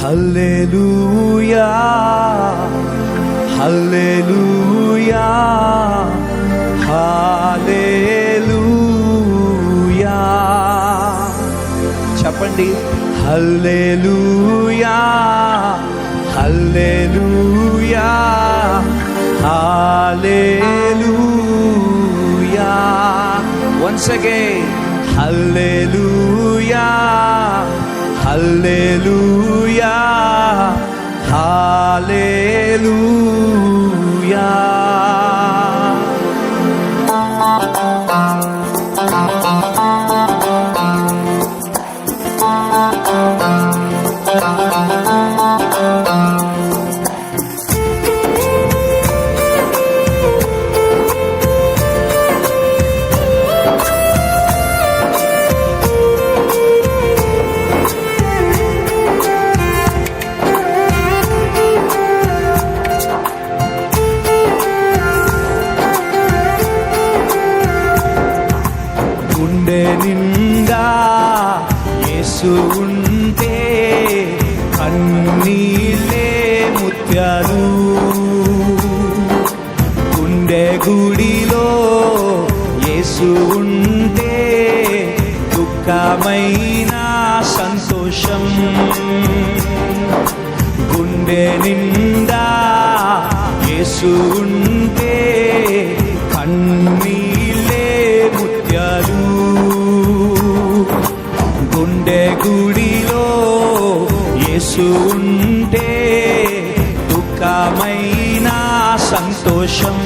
హల్లెలూయా hallelujah hallelujah చెప్పండి. Hallelujah hallelujah హల్లెలూయా once again. హల్లెలూయా hallelujah హల్లెలూయా గుండె నిండా యేసు ఉంటే కన్నీళ్ళే ముత్యాలు. గుండె గుడిలో యేసు ఉంటే దుఃఖమైన సంతోషం. గుండె నిండా యేసు ఉంటే సంతోషం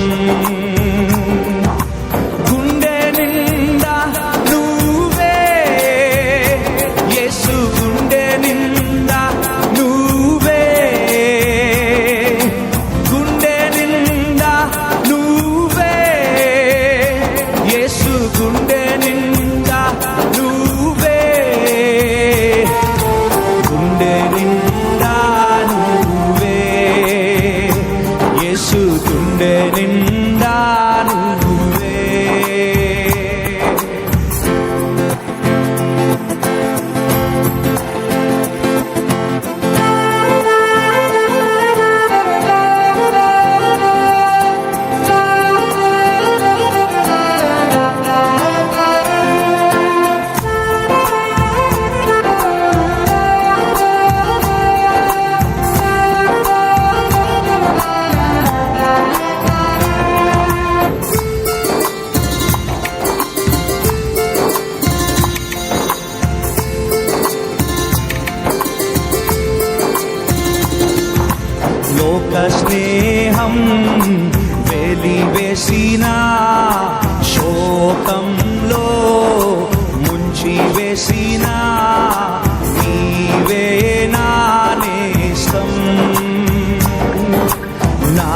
లోక స్నేహం వెలివేసిన శోకంలో ముంచి వేసిన నీవే నా నేస్తం. నా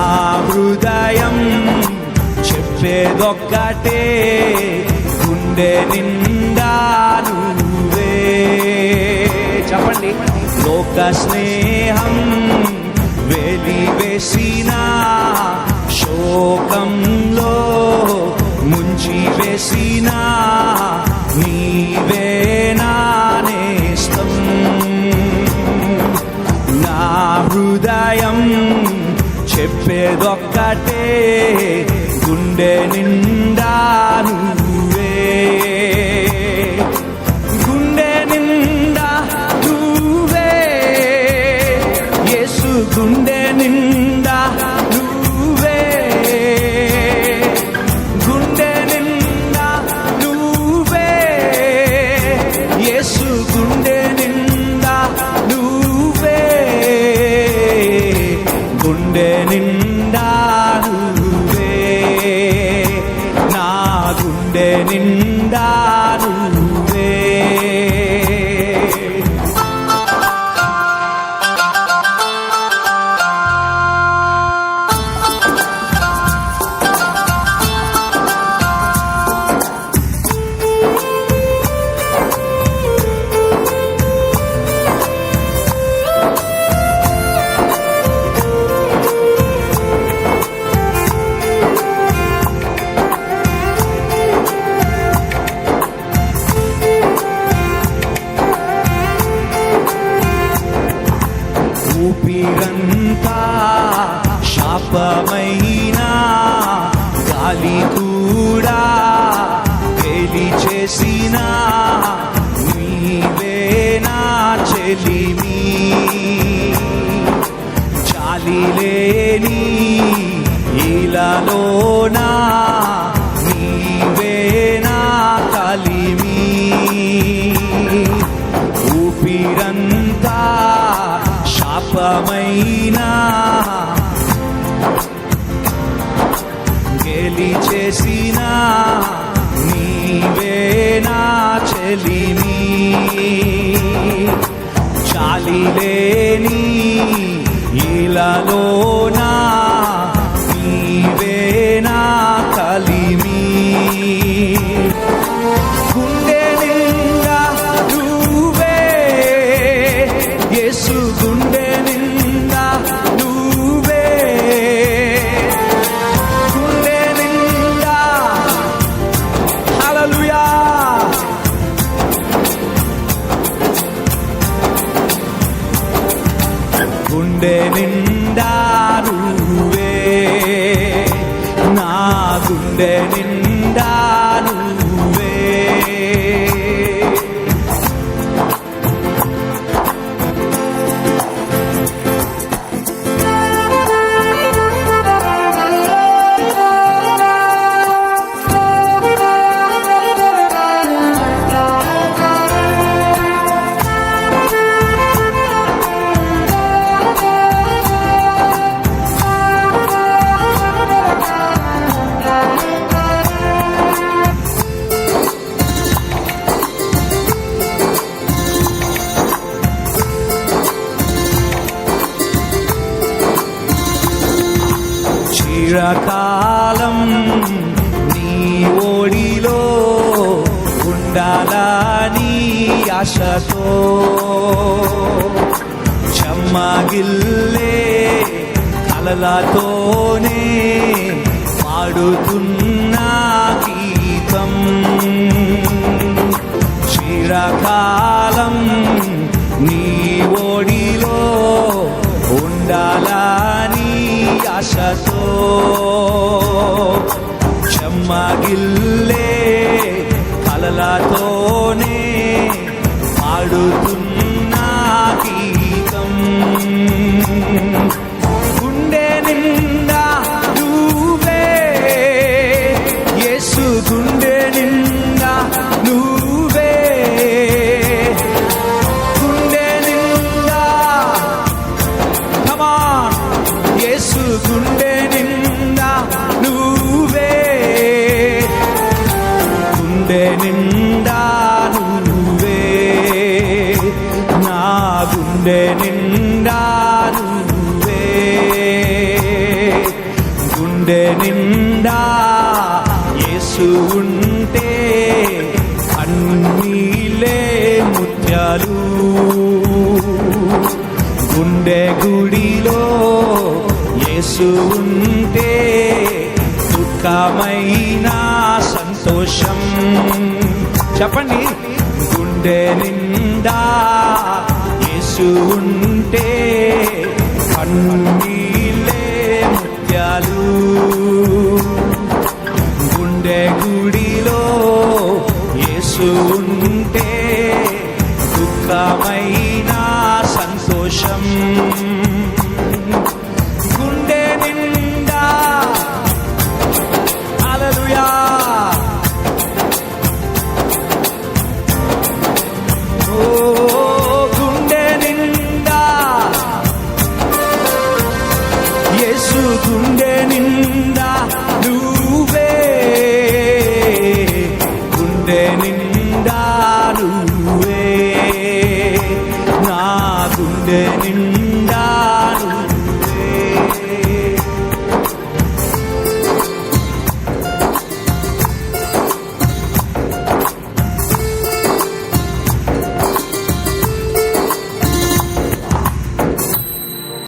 హృదయం చెప్పేదొక్కటే గుండె నిండా నువ్వే. చెప్పండి. లోక స్నేహం వెలివేసిన శోకంలో ముంచి వేసిన నీవే నా నేస్తం నా హృదయం చెప్పేదొక్కటే గుండె నిండాను శాపమైన గాలి కూడా గెలి చేసిన నీవేనా చెలిమి. చాలి లేని ఇలాలోనా నీవేనా కలిమి. ఊపిరంతా శాపమైనా గెలి చేసిన నీవేనా చెలిమి. చాలి లేని చిరకాలం నీ ఓడిలో ఉండాలని ఆశతో? చెమ్మగిల్లే కలలతోనే పాడుతున్నా చెమ్మగిల్లే కలలతోనే ఆడుతున్న గుండె నిండా నువ్వే గుండె నిండా యేసు ఉంటే అన్నీలే ముత్యాలు గుండె గుడిలో యేసు ఉంటే దుఃఖమైన సంతోషం చెప్పండి గుండె నిండా యేసు ఉంటే కన్నీలే ముత్యాలు. നിന്റെ നിൻ